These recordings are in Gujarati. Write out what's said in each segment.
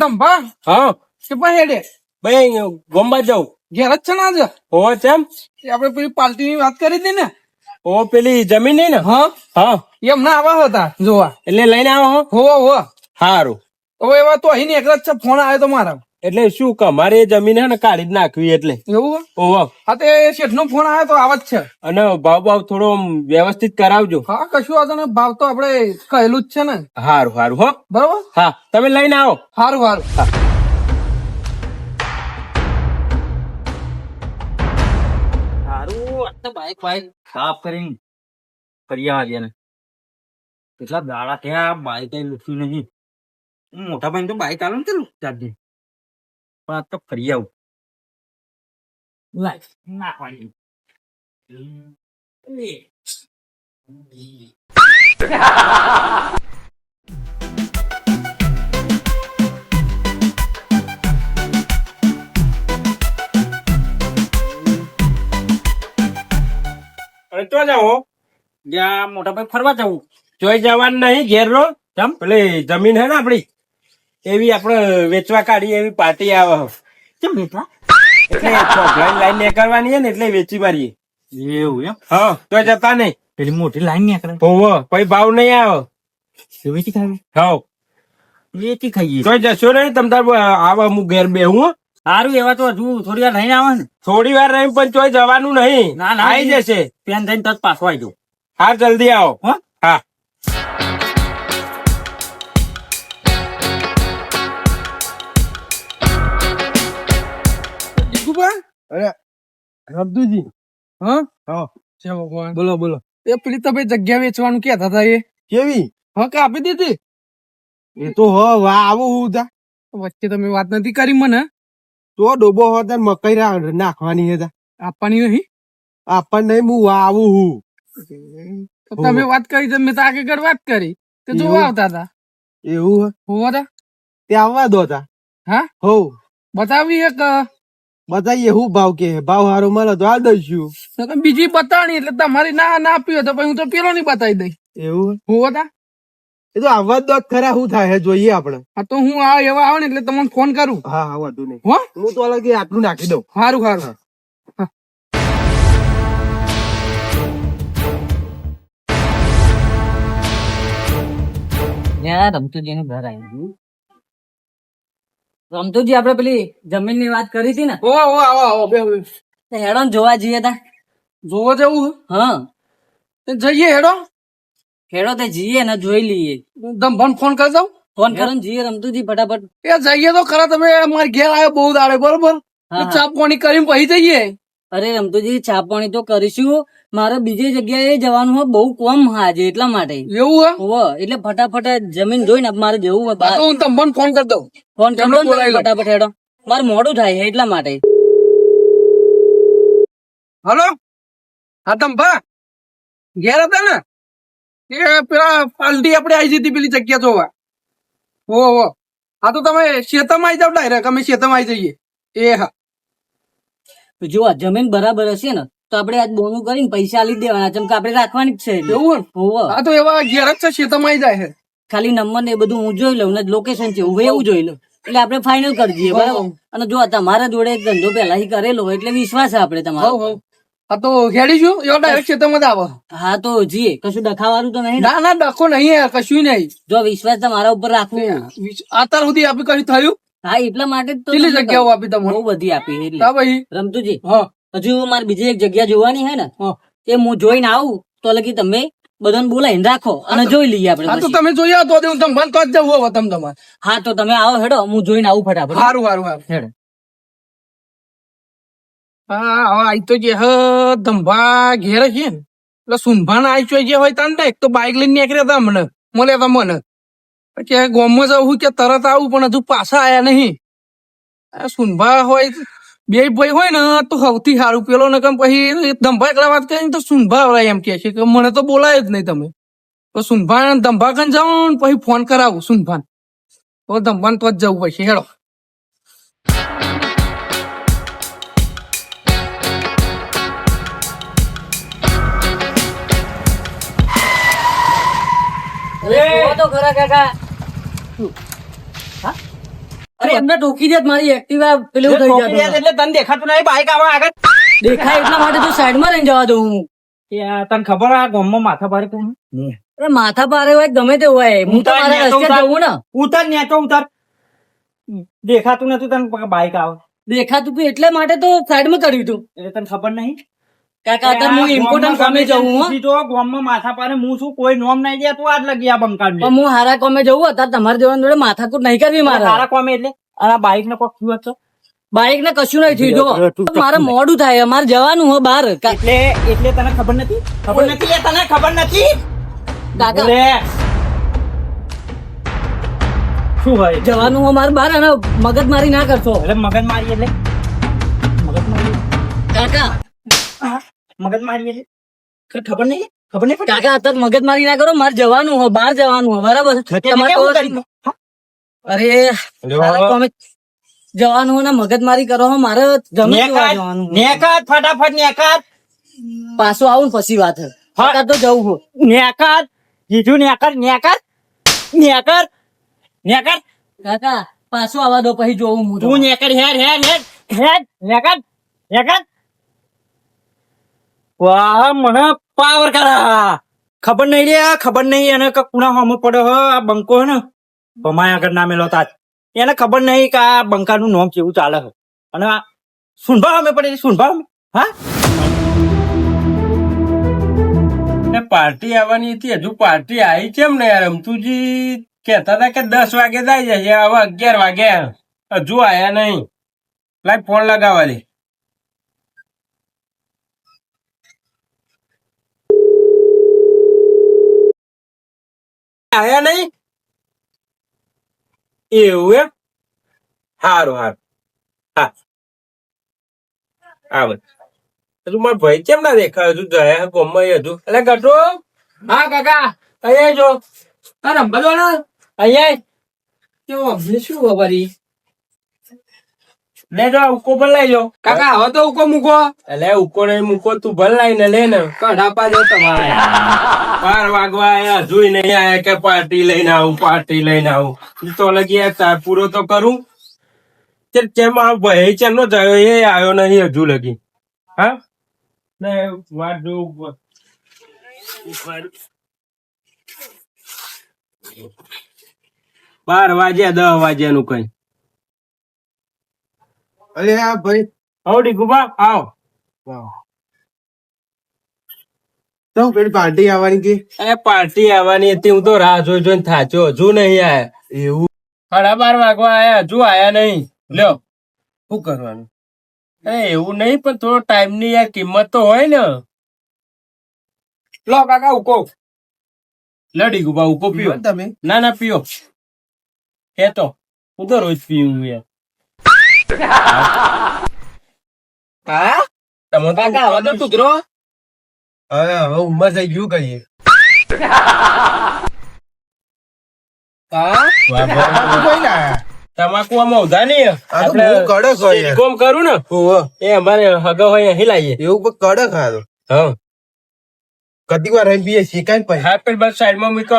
ધંભા હા. કે પણ હેડે. ભાઈ ગોમ્બા જાઉં. ઘેર જ છે ને આજે? હો તેમ આપડે આપણે પેલી પાર્ટી ની વાત કરી હતી ને? ઓ પેલી જમીન ને? હા. હા. એમ ના આવા હતા જોવા. એટલે લઈને આવો હો. હો હો સારું હવે એવા તો અહીં એક જ છે ફોન આવ્યો તો મારા. એટલે શું કે અમારે જમીન હે ને કાઢી જ નાખવી એટલે. એવું ઓહો હા તે શેઠ નો ફોન આવ્યો તો આવા જ છે. અને ભાવ ભાવ થોડો વ્યવસ્થિત કરાવજો. હા કશું વાંધો ને ભાવ તો આપણે કહેલું જ છે ને. સારું સારું હો. બરોબર? હા તમે લઈને આવો. સારું સારું સારું આ તો બાઈક બાઈક સાફ કરીને ફરી આવ્યા ને. કેટલા દાડા થયા બાઈક લૂટ્યું નહીં. હું મોટા ભાઈ તો બાઈક આલો ને ચાલુ નહીં. પણ આ તો ફરી આવું નાખવાની હમ. એ. અને તો જાઓ જ્યાં મોટા ભાઈ ફરવા જવું જોઈ જવાનું નહીં ઘેર રો પેલી જમીન હે ને આપડી એવી આપણે વેચવા કાઢી એવી પાર્ટી આવે કેમ બેટા એટલે ચોકલાઈન લાઈન ને કરવાની છે ને એટલે વેચી મારીએ. એવું એમ? હા તો જતા નહીં. પેલી મોટી લાઈન ને કરે હોવ કોઈ ભાવ નહીં આવે. વેચી ખાવી? હા. વેચી ખાઈએ. તો જશો નહીં તમ તાર આવા હું ઘેર બેહું. સારું એવા તો હજુ થોડી વાર રહીને આવે ને. થોડી વાર રહી પણ ચોય જવાનું નહીં. ના, ના. આવી જશે. પેન થઈને તત પાછો આવી જાઉં. હા જલ્દી આવો. હો. અરે રબદુજી હા? હા. જય ભગવાન. બોલો બોલો. એ પેલી તમે જગ્યા વેચવાનું કહેતા હતા એ? કેવી? હા આપી દીધી? એ તો હ વા આવો હું તા વચ્ચે તમે વાત નથી કરી મને. તો ડોબો હો તાર મકઈ નાખવાની હતા આપવાની નહીં? આપણને નહીં હું વા આવું હું. તમે વાત કરી મેં તો આગળ વાત કરી. તે? જોવા આવતા હતા. એવું હોવા તા તે આવવા દો તા. હા? હો બતાવી એક બતાઈએ હું ભાવ કે ભાવ હારો મળે તો આ દઈશું બીજી બતાણી એટલે તમારી ના ના આપી તો હું તો પેલો ની બતાવી દઈ એવું? હું હતા? એ તો આવવા દો ખરા શું થાય જોઈએ આપણે. હા તો હું આ એવા આવે ને એટલે તમને ફોન કરું. હા હા વાંધો નહીં. હો? હું તો અલગ આટલું નાખી દઉં. સારું સારું ત્યાં રમતુજી નું ઘર આવ્યું. રમતુજી આપડે પેલી જમીનની વાત કરી હતી ને? ઓ ઓ આવો આવો બે. હેડો ને જોવા જઈએ તા. જોવા જવું હા. તો જઈએ હેડો. હેડો તે જઈએ ને જોઈ લઈએ. દમભાન ફોન કરી દઉં? ફોન કરો જઈએ રમતુજી ફટાફટ. એ જઈએ તો ખરા તમે મારી ઘેર આવ્યો બહુ દાડે બરોબર. ચા પાણી કરીને પછી જઈએ. અરે રમતુજી છાપણી તો કરીશું. મારે બીજી જગ્યાએ જવાનું હોય બહુ કોમ હાજે એટલા માટે. એવું હે એટલે ફટાફટ જમીન જોઈને મારે જવું હોય હા હું તમને ફોન કરી દઉં. ફોન કરો. ફટાફટ હેડો. મારે મોડું થાય છે એટલા માટે. હલો? હા દમભા ઘેર હતા ને? એ પેલા પાલટી આપણે આવી જતી પેલી જગ્યા જોવા. હો હો હા તો તમે શેતમ આવી જાવ ડાયરેક્ટ. અમે શેતમ આવી જઈએ. એ હા. જો આ જમીન બરાબર હશે ને તો આપણે આજ બોનું કરીને પૈસા આલી દેવાના ચમ કે આપણે રાખવાની જ છે. એવું? હોવ. તો એવા ઘેર જ છે શેતમાં જાય છે. ખાલી નંબર ને એ બધું હું જોઈ લઉં ને લોકેશન છે હું એવું જોઈ લઉં. એટલે આપણે ફાઇનલ કરી દઈએ બરાબર? અને જો આ તમારા જોડે એક ધંધો પહેલા કરેલો હોય એટલે વિશ્વાસ છે આપણે તમારો. હા તો હેડી છું? એવા ડાયરેક્ટ શેતમાં જ આવો. હા તો જીએ. કશું ડખાવાનું તો નહીં ના? ના ડખો નહીં કશું નહીં. જો વિશ્વાસ તમારા ઉપર રાખવું. અત્યાર સુધી આપણે કશું થયું? હા એટલા માટે તો કેટલી જગ્યાઓ આપી તમને? બહુ બધી આપી એટલે. હા ભાઈ. રમતુજી હા. હજુ મારે બીજી એક જગ્યા જોવાની છે ને તે હું જોઈને આવું તો લગી તમે બધાને બોલાવીને રાખો અને જોઈ લઈએ આપણે તો તમે જોઈ આવો તો હું તમને તો જ જવું હવે તમે તમારે. હા તો તમે આવો હેડો હું જોઈને આવું ફટાફટ. સારું સારું સારું હેડો. હા હવે આઈ તો જે હ ધંભા ઘેર છે ને. એટલે સુનભાન આઈ છે જે હોય તાન એક તો બાઇક લઈને નીકળ્યા હતા મને. મળ્યા હતા મને. આ ગામમાં જવું કે તરત આવું પણ હજુ પાછા આયા નહીં. આ સુનભા હોય બે ભાઈ હોય ને તો સૌથી સારું પેલો ને કેમ પછી ધંભાકડા એકલા વાત કરીને તો સુનભા આવડાય એમ કે છે કે મને તો બોલાય જ નહીં તમે. તો સુનભા ધંભા કન જાઉં ને પછી ફોન કરાવું સુનભાન. તો ધંભાન તો જ જવું પડશે હેડો. જુઓ તો ખરા કાકા. અરે એમને ટોકી દે મારી એક્ટિવા પેલું થઈ જાય એટલે તને દેખાતું નહીં બાઈક આવા આગળ. દેખાય એટલા માટે તો સાઈડમાં રહીને જવા દઉં હું. તને ખબર આ ગામમાં માથા ભારે કોણ? અરે માથા પારે હોય ગમે તે હોય હું તો ઉતાર મારા તો રસ્તે જવું ને. ઉતર નેચો ઉતર. દેખાતું નતું તને બાઈક આવે. દેખાતું તું એટલે માટે તો સાઈડમાં કર્યું તું. એટલે તને ખબર નહીં? કાકા હું ઇમ્પોર્ટન્ટ કામે જવું હું. સીધો ગામમાં માથા પારે હું છું કોઈ નોમ નહીં દે તું આજ લગી આ બંકાળ પણ હું હારા કોમે જવું અત્યારે તમારા જેવા જોડે માથાકૂટ નહીં કરવી મારે. હારા કોમે એટલે? આ બાઈક ને કોક થયું હતો બાઈક ને કશું નહીં થયું જો મારે મોડું થાય અમારે જવાનું હો બહાર. એટલે એટલે તને ખબર નથી? ખબર નથી તને ખબર નથી? કાકા. શું હોય? જવાનું હો મારે બહાર અને મગજ મારી ના કરશો. એટલે મગજ મારી એટલે? મગજ મારી કાકા મગજ મારી ખબર નહીં? ખબર નહીં પડી? કાકા અત્યારે મગજ મારી ના કરો મારે જવાનું હો બહાર જવાનું હો બરાબર? અરે જવાનું હો ને મગજ મારી કરો હો મારે ગમે જવાનું નેકાત ફટાફટ નેકાત. પાછું આવું ને પછી વાત હા. તો જવું હો. નેકાત જીજુ નેકર નેકર નેકર નેકર કાકા પાછું આવવા દો પછી જોવું હું તું નેકર હેર હેર હેર હેર નેકર નેકર વાહ, મને પાવર કરા ખબર નહીં રે ખબર નહીં, એને કે કુણા હોમો પડ્યો હ, આ બંકો હે ને. ભમાય આગળ નામેલો તાજ. એને ખબર નહીં કે આ બંકાનું નામ કેવું ચાલે હે. અને આ સુનભા અમે પડે સુનભા અમે હા? ને પાર્ટી આવવાની હતી, હજુ પાર્ટી આવી કેમ ને યાર? અમતુજી કેતા હતા કે દસ વાગે જાય જશે હવે અગિયાર વાગે. હજુ આયા નહીં. લાઈ ફોન લગાવવા દે. આયા નહીં? એવું એમ? સારું સારું હા. આવે. તું મારા ભાઈ કેમ ના દેખાય? તું જયા ગોમમાં હજુ. એટલે ગટો હા કાકા. અહીંયા જો. હા રંબા દો ને? અહીંયા. કેવો અમને શું ખબર? લે તો ઉકો ભલાઈ લો. કાકા હવે તો ઉકો મૂકો. એટલે ઉકો નહીં મૂકો તું ભલાઈ ને લે ને. કઢાપા જો તમારે. બાર વાગવા આયા જોઈ નહીં આયા કે પાર્ટી લઈને આવું પાર્ટી લઈને આવું. તો લગી આ તાર પૂરો તો કરું. કેમ આ ભાઈ ચેમનો જયો એ આવ્યો નહીં હજુ લગી. હા? ને વાત જોઉં બાર વાગ્યા દસ વાગ્યા નું કઈ. અરે આ ભાઈ. આવો ડીકુબા આવો. તો પેલી પાર્ટી આવવાની કે? એ પાર્ટી આવવાની હતી હું તો રાહ જોઈ જોઈને થાચ્યો. હજુ નહીં આયા. એવું? સાડા બાર વાગવા આયા હજુ આયા નહીં. લ્યો. શું કરવાનું? એ એવું નહીં પણ થોડો ટાઈમની યાર કિંમત તો હોય ને. લો કાકા ઉકો. લડી ગુબા ઉકો પીઓ તમે. ના ના પીઓ હે તો હું તો રોજ પીવું યાર. કરું ને એ અમારે હગો હોય અહીં લાવીએ એવું કડક હારો હા. કદી વાર એમ પીએ શીખાય પછી હા પેલી બસ સાઈડમાં મૂકો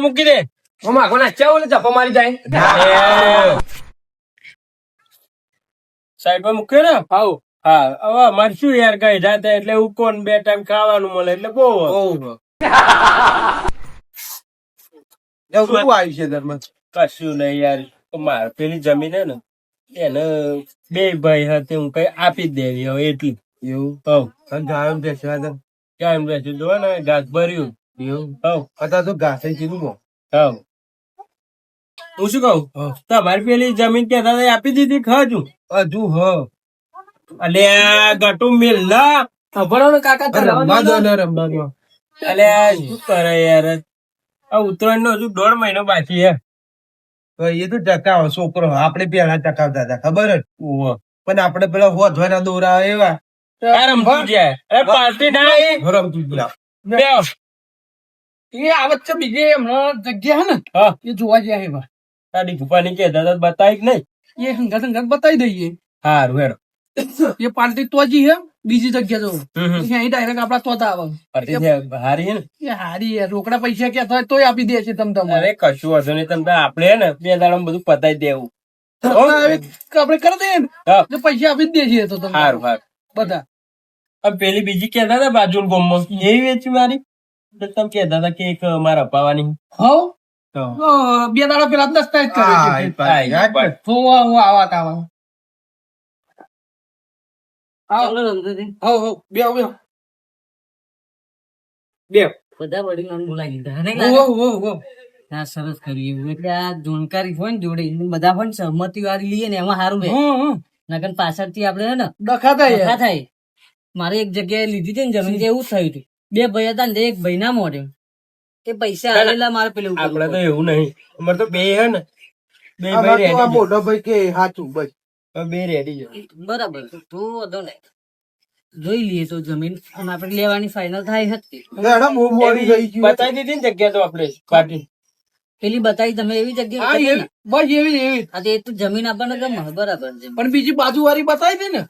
મૂકી દે હું માગો ના ચાવ મારી જાય સાઈડ પર મૂક્યો ને? હાઉ હા. હવે અમારે શું યાર કઈ જાતે એટલે ઉકોન બે ટાઈમ ખાવાનું મળે એટલે બહુ. એવું આવ્યું છે ઘરમાં? કશું નહીં યાર. મારે પેલી જમીન હે ને એને બે ભાઈ હતી હું કઈ આપી જ દેવી હવે એટલી. એવું? હવ. અને ગાયો ને બેસવા જોવા કેમ રહેશે ને ઘાસ ભર્યું. એવું? હવ. અત્યારે તો ઘાસે કીધું. હવ. હું શું કહું? તમારી પેલી જમીન કેતા આપી દીધી ખજુ. હજુ હ. અલે ગટુ મિલ ના ખબર ને કાકા રમવા દો ને. રમવા દો. અલે શું કરે યાર? આ ઉત્તરાયણ નો હજુ દોઢ મહિનો બાકી હે. એ તો ટકાવો છોકરો. આપણે પેલા ટકાવતા હતા ખબર જ? પણ આપણે પેલા હોધવાના દોરા એવા. રમતું જાય પાર્ટી ના રમતું. એ આવત છે બીજે હમણાં જગ્યા હે ને એ જોવા જાય એવા તારી ભૂપાની કે દાદા બતાવી કે નહીં? એ હંગાત હંગાત બતાવી દઈએ. હારું હેડો. એ પાર્ટી તો જી હે બીજી જગ્યા જો. હમ હમ. અહીં ડાયરેક્ટ આપડા તોતા આવે. હારી હે ને? એ હારી રોકડા પૈસા ક્યાં થાય તોય આપી દે છે તમ તમારે. કશું હશે નહીં. તમે આપણે હે ને બે દાડા બધું પતાવી દેવું. આપડે કરી દઈએ ને પૈસા આપી દે છે તો તમને. હારું હારું. બધા. પેલી બીજી કહેતા હતા બાજુ ગોમમાં એ વેચી મારી તમે કહેતા હતા કે એક મારા પાવાની હવ બે દાડા પેલા દસ્તાવેજ હવ બે બે બે બધા વડીલોને બોલાવી? હો હો સરસ કર્યું એટલે આ જાણકારી હોય ને જોડે બધા પણ સહમતી વાળી લઈએ ને એમાં સારું બે પાછળથી આપણે હે ને થાય. મારે એક જગ્યાએ લીધી છે ને જમીન એવું જ થયું હતું. બે ભાઈ હતા ને એક ભાઈ ના મોઢે. એ પૈસા આવેલા મારે પેલું આપડે તો એવું નહીં. અમારે તો બે હે ને. બે ભાઈ રેડી મોટો ભાઈ કે સાચું બસ. બે રેડી છે. બરાબર. તું વધો ને. જોઈ લઈએ તો જમીન. અને આપણે લેવાની ફાઇનલ થાય હતી બતાવી દીધી ને જગ્યા તો આપણે પાર્ટી. પેલી બતાવી તમે એવી જગ્યા બસ એવી એવી. હા તો એ તો જમીન આપણને ગમે બરાબર છે. પણ બીજી બાજુ વાળી બતાવી દે ને.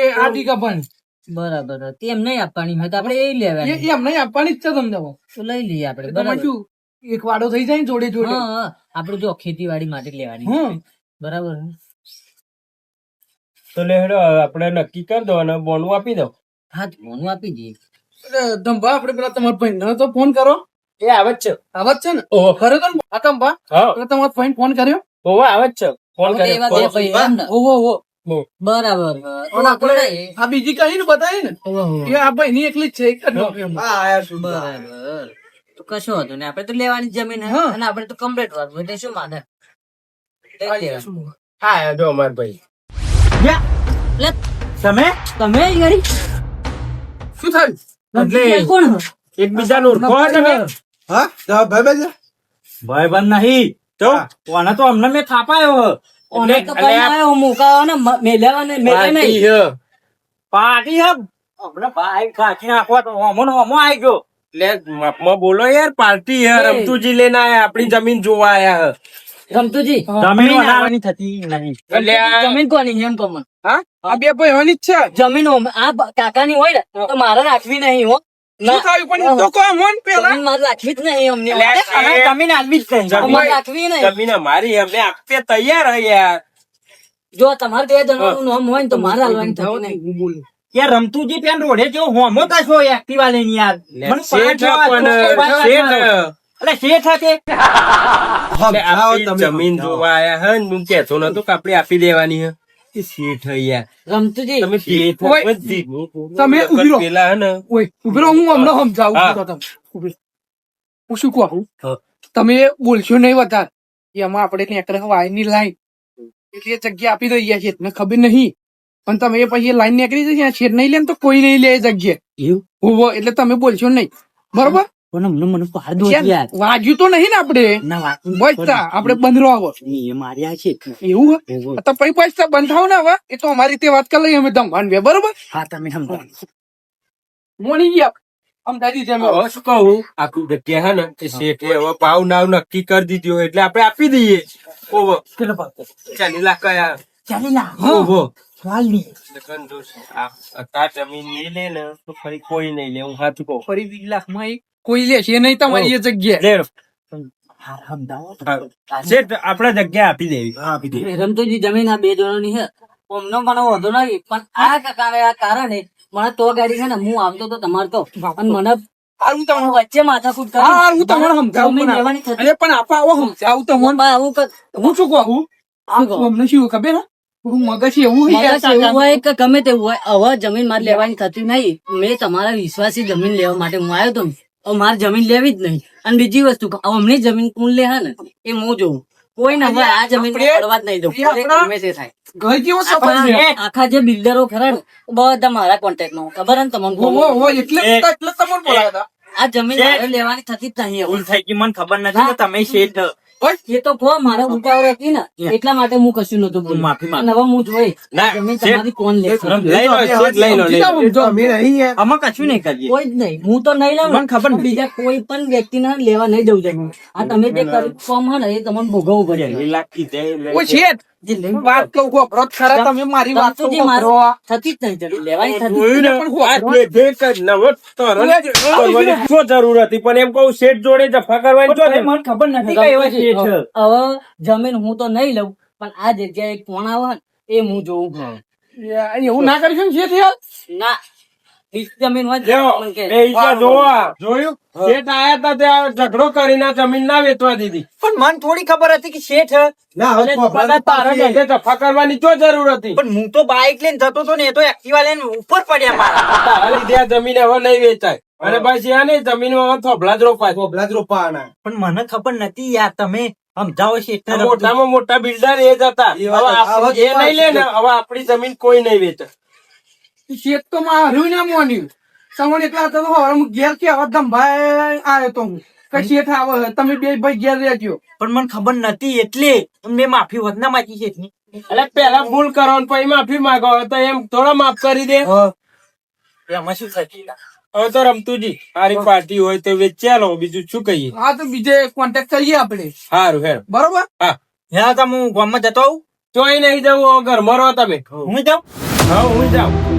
એ આટી કપાની. બરાબર. એમ નહીં આપવાની હોય તો આપણે એ એ લેવાની એ એમને આપવાની જ છે તમને તો લઈ લઈએ આપણે બરાબર. શું એક વાડો થઈ જાય ને જોડે જોડે. હા આપણે જો ખેતીવાડી માટે લેવાની. બરાબર. તો લે હેડો આપણે નક્કી કરી દો અને બોનું આપી દો. હા બોનું આપી દઈએ. ધંભા આપણે પેલા તમારા ભાઈ તો ફોન કરો એ આવે જ છે. આવત છે ને? ઓહો. ખરે તો આ ધંભા હા. તમારા ભાઈ ફોન કર્યો. ઓહો આવે જ છે. ફોન કર્યો. એમ. ઓહો ઓહો. બરાબર. આ બીજી કઈ ને બતાવી ને? એ આ ભાઈ ની એકલી જ છે એક જ નોકરીમાં. હા આયા શું બરાબર. તો કશો હતો ને આપણે તો લેવાની જમીન હા. અને આપણે તો કમ્પ્લીટ એટલે શું માને? હા જો અમાર ભાઈ. તમે? તમે યારી? શું થયું? રમતુભાઈ કોણ હો? એકબીજાનું ઓળખો તમે? હા ભાઈ ભાઈ ભાઈ બંધ નહીં. તો કોને તો અમને મેં થાપાયો. ઓને તો કઈ આયો ને મ- ને મેલ્યા નહીં પાર્ટી હે હમણાં ભાઈ કાઢી નાખવા તો હોમો ને હોમો આવી ગયો. એટલે બોલો યાર પાર્ટી હે. રમતુજી લઈને આયા આપણી જમીન જોવા આયા હે રમતુજી જમીન વધારવાની થતી નહીં એટલે જમીન કોની એમ કહો હા? આ બે ભાઈ હોની જ છે. જમીન આ કાકાની હોય ને તો મારે રાખવી નહીં હો. જ તમારે બે જણાનું નામ હોય ને તો મારે હાલવાની થતી નહીં. યાર રમતુજી પેન રોડે જેવો હોમો કશો એક્ટિવા લઈને યાર. લે, શેઠ હતે જમીન. જોવા આયા હે હું કહેતો નતો કે આપણે આપી દેવાની હે. એ શેઠ હે રમતુજી. તમે. તમે ઊભી રહો. પેલા હે ને. ઓય ઊભી રહો, હું હમણાં સમજાવું હા. છું તમને. હું શું કહું તમે બોલશો નહીં વધારે. એમાં આપણે નેકરે વાયરની લાઈન. એટલે એ જગ્યા આપી દઈએ છીએ તમને ખબર નહીં. પણ તમે એ પછી લાઈન નીકળી જશે છેદ નહીં લે તો કોઈ નહીં લે એ જગ્યા એવું? એટલે તમે બોલશો નહીં. બરોબર? પણ અમને મને પાડ યાર, યાર. વાગ્યું તો નહીં ને આપણે. ના વાત બચતા આપણે બંધ રહો એ માર્યા છે. એવું તો પછી પૈસા બંધ ને હવે. એ તો અમારી રીતે વાત કરી લઈએ અમે ધમવાન બે બરોબર? હા તમે સમજો મોની ગયા. સમજાવી દીધી અમે શું કહું? આખું જગ્યા હે ને એ શેઠે હવે ભાવ નાવ નક્કી કરી દીધો એટલે આપણે આપી દઈએ. ઓવો ચાલી લાખ કયા ચાલી ઓવો. આ અત્યાર જમીન નહીં લે ને તો ફરી કોઈ નહીં લે. હું સાચું કહું. ફરી વીસ લાખમાં કોઈ લેશે નહીં તમારી એ જગ્યા લે. આપણે જગ્યા આપી દેવી. આપી દેવી. રમતોજી જમીન આ બે જણોની છે. અમને મને વધુ નહીં પણ આ કારણે મને તો ગાડી છે ને હું આવતો તો તમારે તો. અને મને હારું તમને વચ્ચે માથાકૂટ કરી. હું તમને સમજાવું જમીન પણ અરે આપા આવો સમજાવું હું. આવું હું શું કહું શું અમને શું ખબર મગજ એવું હે મગજ એવું હોય કે ગમે તેવું હોય હવે જમીન મારે લેવાની થતી નહીં. મેં તમારા વિશ્વાસી જમીન લેવા માટે હું આવ્યો તો મારે જમીન લેવી જ નહીં. અને બીજી વસ્તુ અમને જમીન કોણ લે હે ને એ હું જોઉં. કોઈ ને આ જમીન પડવા જ નહીં દઉં. ગમે તે થાય. આખા જે બિલ્ડરો ખરા ને બધા મારા કોન્ટેક્ટમાં. ખબર ને તમને આ જમીન લેવાની થતી જ નહીં. ભૂલ થઈ ગઈ મને ખબર નથી કે તમે શેઠ એ તો કહો મારા ઉતાવળ હતી ને એટલા માટે હું કશું નતું હું માફી માંગ. હવે હું જોઈ ના, તમારી કોણ લે લઈ લો લઈ લો. અમે નહીં યાર. અમે કશું નહીં કરીએ. કોઈ જ નહીં હું તો નહીં લઉં મને ખબર બીજા કોઈ પણ વ્યક્તિને લેવા નહીં જવું જાય આ તમે જે કર્યું ફોર્મ હે ને એ તમને ભોગવવું પડે પહેલી લાખ કીધે, ઓ શેઠ જે લઈને વાત કહું ગોભરો જ ખરા તમે મારી વાત તો રમતુજી થતી જ નહીં જમીન લેવાની થતી જોયું ને? આ બે- બે કર નવો તરત કરવાની જરૂર હતી? પણ એમ કહું શેઠ જોડે જફા કરવાની શું મને ખબર નથી કે એવા શેઠ હવે જમીન હું તો નહીં લઉં પણ આ જગ્યાએ કોણ આવે એ હું જોઉં. એવું ના કરીશું ને શેઠ યાર? ના. જમીન હોય જોયું? શેઠ આયા તા ત્યાં ઝઘડો કરીને આ જમીન ના વેચવા દીધી. પણ મને થોડી ખબર હતી કે શેઠ જફા કરવાની તો જરૂર હતી. પણ હું તો બાઇક લઈને જતો હતો ને એ તો એક્ટિવા લઈને ઉપર પડ્યા મારા. લીધે જમીન હવે નહીં વેચાય. અને પછી આને ને જમીનમાં હવે થોભલા જ રોપાય. થોભલા જ રોપાના પણ મને ખબર નથી યાર તમે સમજાવો શેઠ મોટામાં મોટા બિલ્ડર એ જ હતા. એ હવે એ નહીં લે ને હવે આપણી જમીન કોઈ નહીં વેચે. શેઠ તો મારું ના મોન્યું તમને એટલા હતા તો હવે હું ઘેર કે હવે ધંભાઈ આવ્યો તો હું. કઈ શેઠ આવે છે, તમે બે ભાઈ ઘેર રહેજો. પણ મને ખબર નથી એટલે મેં માફી વધના માગી શેઠની. એટલે પેલા ભૂલ કરો ને પછી માફી માંગો. તો એમ થોડા માફ કરી દે. એમાં શું થતી હવે તો રમતુજી સારી પાર્ટી હોય તો વેચ્યા લો બીજું શું કહીએ? હા તો બીજે કોન્ટેક્ટ કરીએ આપણે. સારું હેર બરોબર? હા. યા તો હું ગામમાં જતો આવું ચોઈ નહીં જવું. ઘર ઘરમાં રહો તમે. હું જાઉં? હા હું જાઉં.